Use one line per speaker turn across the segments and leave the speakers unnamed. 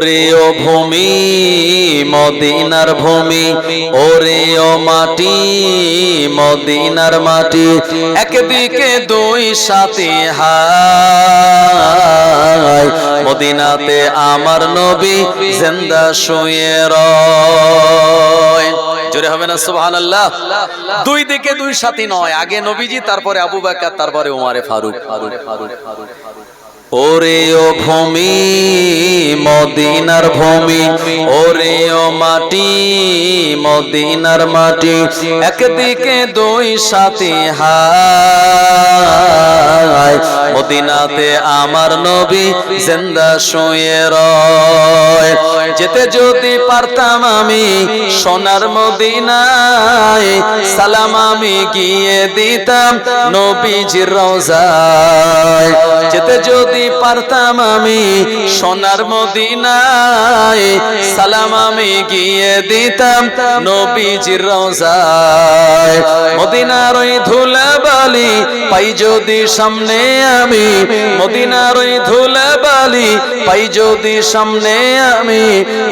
ওরে ও ভূমি, মদিনার ভূমি, ওরে ও মাটি, মদিনার মাটি, একদিকে দুই সাথী হাই। মদিনাতে আমার নবী জিন্দা শুয়ে রয়। জোরে হবে না, সুবহানাল্লাহ? দুই দিকে দুই সাথী নয়, আগে নবীজি, তারপরে আবু বকর, তারপরে ওমরে ফারুক ফারুক ফারুক ফারুক। ওরে ও ভূমি, মদিনার ভূমি, ওরে ও মাটি, মদিনার মাটি, একদিকে দুই সাথী হাই মদিনাতে আমার নবী জিন্দা শুয়ে রয়। যেতে যদি পারতাম আমি সোনার মদিনায়, সালাম আমি গিয়ে দিতাম নবীজির রওজায় যেতে যদি পারতাম আমি সোনার মদিনায় সালাম আমি গিয়ে দিতাম নবীজির রওজায় মদিনার ওই ধুলা বালি পাই যদি সামনে আমি, মদিনার ওই ধুলা বালি পাই যদি সামনে আমি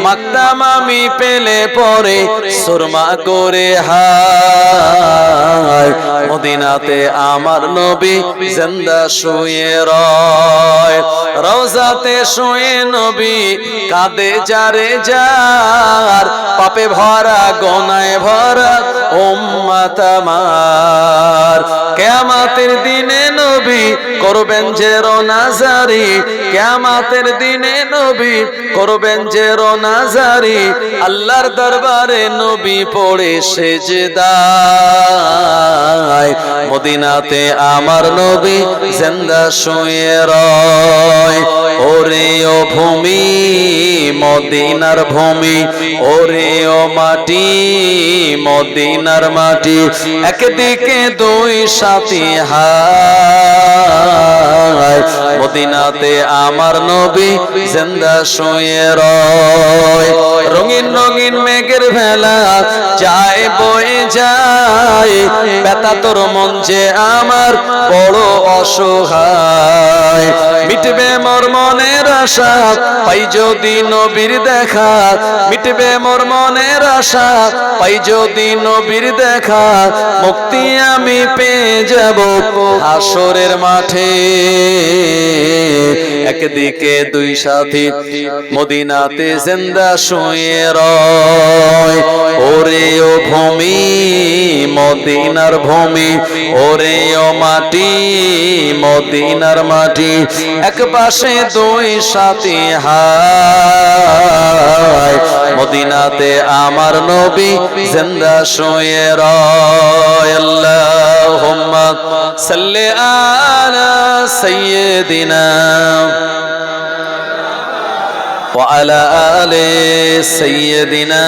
মাকতাম আমি পেলে পরে সুরমা করে হায়। মদিনাতে আমার নবী জিন্দা শুয়ে রয়। রওজাতে শুয়ে নবী কাঁদে যারে যার। পাপে ভরা, গোনায় ভরা উম্মাত আমার। কিয়ামতের দিনে করবেন যে রোনাজারি কেমাতের দিনে নবী করবেন যে রোনাজারি, আল্লাহর দরবারে নবী পড়ে সেজদায়। মদিনাতে আমার নবী জিন্দা শুয়ে রয়, ওরে ও ভূমি। মদিনার ভূমি, ওরে ও মাটি, মদিনার মাটি, একদিকে দুই সাথী হায়। মদিনাতে আমার নবী জিন্দা শুয়ে রয়। রঙিন রঙিন মেঘের ভেলা যায় বয়ে যায়। বেতা তোর মন যে আমার বড় অসহায়। মিটবে মোর মনের আশা, পাই যদি নবীর দেখা। মিটবে মোর মনের আশা, পাই যদি নবীর দেখা। মুক্তি আমি পেয়ে যাব হাসরের মাঠে। একদিকে দুই সাথী মদিনাতে জিন্দা শুয়ে রয়। ওরে ও ভূমি মদিনার ভূমি ওরে ও মাটি মদিনার মাটি এক পাশে দুই সাথী হায় মদিনাতে আমার নবী জিন্দা শুয়ে রয় আল্লাহুম্মা সাল্লি আলা সাইয়্যিদিনা وعلى آل سيدنا